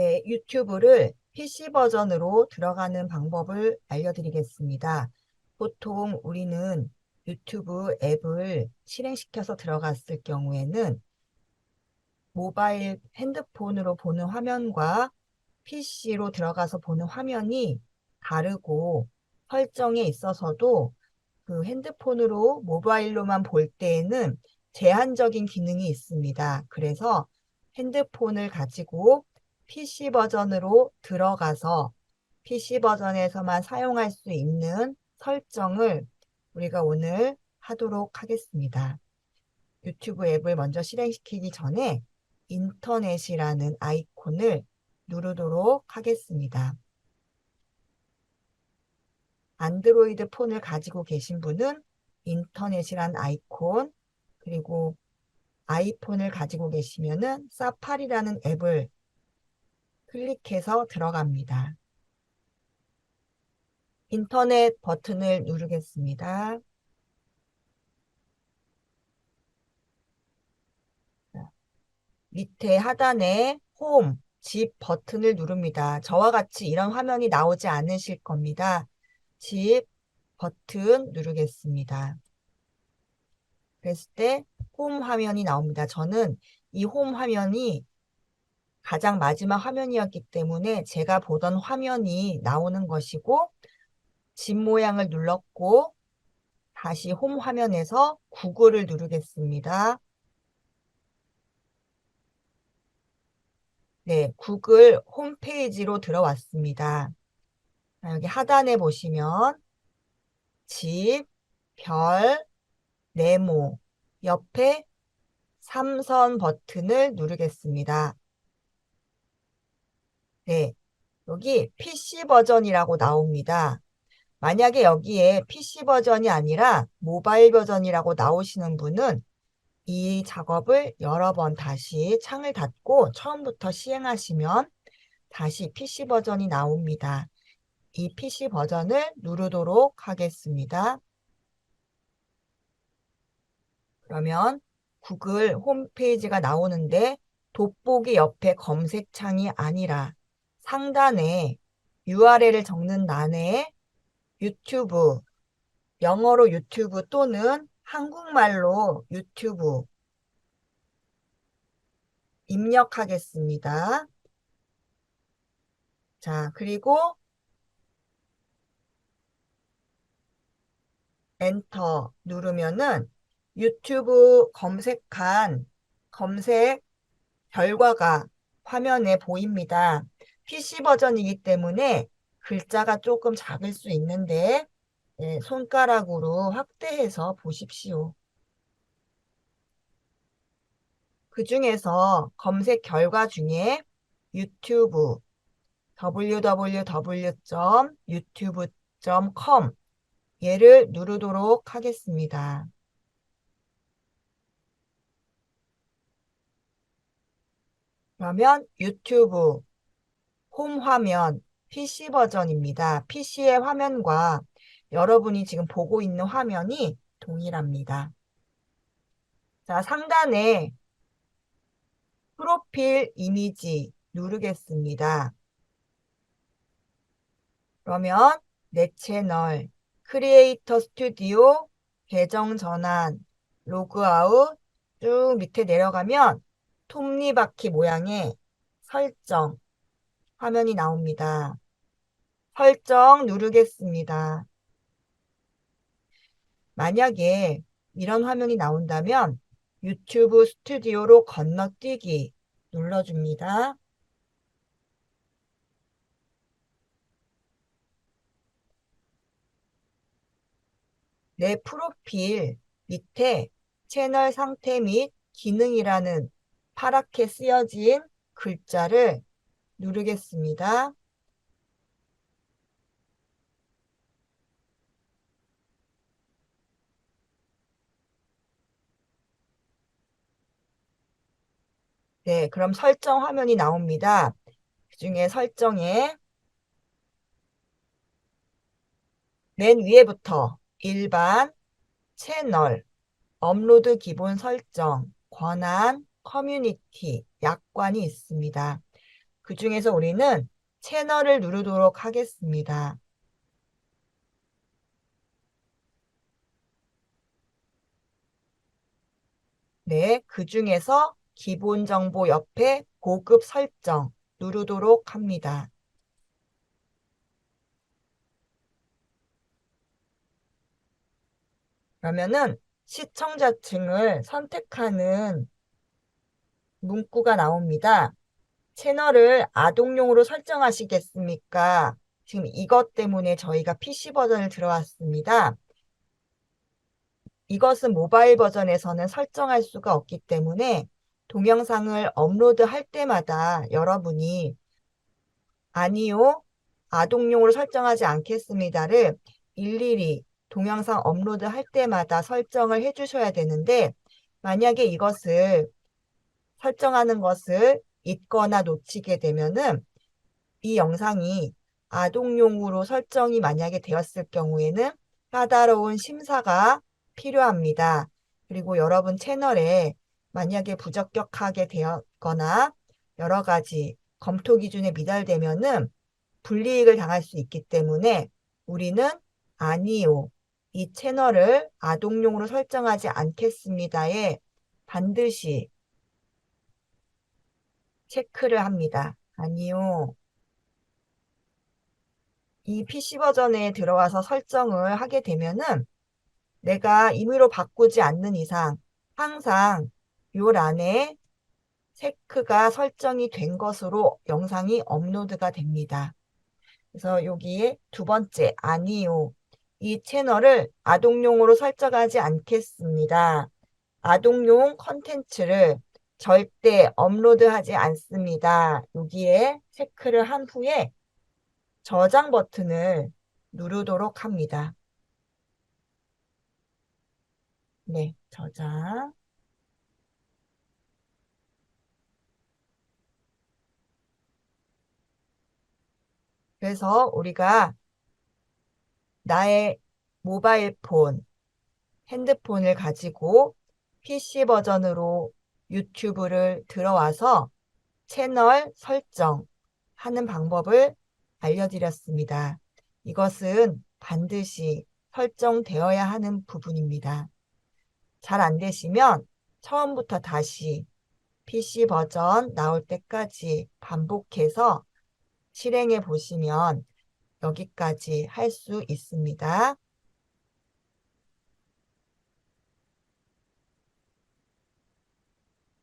네, 유튜브를 PC 버전으로 들어가는 방법을 알려드리겠습니다. 보통 우리는 유튜브 앱을 실행시켜서 들어갔을 경우에는 모바일 핸드폰으로 보는 화면과 PC로 들어가서 보는 화면이 다르고 설정에 있어서도 그 핸드폰으로 모바일로만 볼 때에는 제한적인 기능이 있습니다. 그래서 핸드폰을 가지고 PC 버전으로 들어가서 PC 버전에서만 사용할 수 있는 설정을 우리가 오늘 하도록 하겠습니다. 유튜브 앱을 먼저 실행시키기 전에 인터넷이라는 아이콘을 누르도록 하겠습니다. 안드로이드 폰을 가지고 계신 분은 인터넷이란 아이콘 그리고 아이폰을 가지고 계시면은 사파리라는 앱을 클릭해서 들어갑니다. 인터넷 버튼을 누르겠습니다. 밑에 하단에 홈, 집 버튼을 누릅니다. 저와 같이 이런 화면이 나오지 않으실 겁니다. 집 버튼 누르겠습니다. 그랬을 때 홈 화면이 나옵니다. 저는 이 홈 화면이 가장 마지막 화면이었기 때문에 제가 보던 화면이 나오는 것이고 집 모양을 눌렀고 다시 홈 화면에서 구글을 누르겠습니다. 네, 구글 홈페이지로 들어왔습니다. 여기 하단에 보시면 집, 별, 네모, 옆에 삼선 버튼을 누르겠습니다. 네, 여기 PC 버전이라고 나옵니다. 만약에 여기에 PC 버전이 아니라 모바일 버전이라고 나오시는 분은 이 작업을 여러 번 다시 창을 닫고 처음부터 시행하시면 다시 PC 버전이 나옵니다. 이 PC 버전을 누르도록 하겠습니다. 그러면 구글 홈페이지가 나오는데 돋보기 옆에 검색창이 아니라 상단에 URL을 적는欄에 유튜브, 영어로 유튜브 또는 한국말로 유튜브 입력하겠습니다. 자, 그리고 엔터 누르면은 유튜브 검색한 검색 결과가 화면에 보입니다. PC 버전이기 때문에 글자가 조금 작을 수 있는데 네, 손가락으로 확대해서 보십시오. 그 중에서 검색 결과 중에 유튜브 www.youtube.com 얘를 누르도록 하겠습니다. 그러면 유튜브 홈 화면 PC 버전입니다. PC의 화면과 여러분이 지금 보고 있는 화면이 동일합니다. 자, 상단에 프로필 이미지 누르겠습니다. 그러면 내 채널, 크리에이터 스튜디오, 계정 전환, 로그아웃 쭉 밑에 내려가면 톱니바퀴 모양의 설정 화면이 나옵니다. 설정 누르겠습니다. 만약에 이런 화면이 나온다면 유튜브 스튜디오로 건너뛰기 눌러줍니다. 내 프로필 밑에 채널 상태 및 기능이라는 파랗게 쓰여진 글자를 누르겠습니다. 네, 그럼 설정 화면이 나옵니다. 그 중에 설정에 맨 위에부터 일반, 채널, 업로드 기본 설정, 권한, 커뮤니티, 약관이 있습니다. 그 중에서 우리는 채널을 누르도록 하겠습니다. 네, 그 중에서 기본 정보 옆에 고급 설정 누르도록 합니다. 그러면은 시청자층을 선택하는 문구가 나옵니다. 채널을 아동용으로 설정하시겠습니까? 지금 이것 때문에 저희가 PC 버전을 들어왔습니다. 이것은 모바일 버전에서는 설정할 수가 없기 때문에 동영상을 업로드할 때마다 여러분이 아니요, 아동용으로 설정하지 않겠습니다를 일일이 동영상 업로드 할 때마다 설정을 해주셔야 되는데 만약에 이것을 설정하는 것을 잊거나 놓치게 되면은 이 영상이 아동용으로 설정이 만약에 되었을 경우에는 까다로운 심사가 필요합니다. 그리고 여러분 채널에 만약에 부적격하게 되었거나 여러 가지 검토 기준에 미달되면은 불이익을 당할 수 있기 때문에 우리는 아니요. 이 채널을 아동용으로 설정하지 않겠습니다에 반드시 체크를 합니다. 아니요. 이 PC 버전에 들어와서 설정을 하게 되면은 내가 임의로 바꾸지 않는 이상 항상 요 란에 체크가 설정이 된 것으로 영상이 업로드가 됩니다. 그래서 여기에 두 번째 아니요. 이 채널을 아동용으로 설정하지 않겠습니다. 아동용 컨텐츠를 절대 업로드하지 않습니다. 여기에 체크를 한 후에 저장 버튼을 누르도록 합니다. 네, 저장. 그래서 우리가 나의 모바일 폰, 핸드폰을 가지고 PC 버전으로 유튜브를 들어와서 채널 설정하는 방법을 알려드렸습니다. 이것은 반드시 설정되어야 하는 부분입니다. 잘 안 되시면 처음부터 다시 PC 버전 나올 때까지 반복해서 실행해 보시면 여기까지 할 수 있습니다.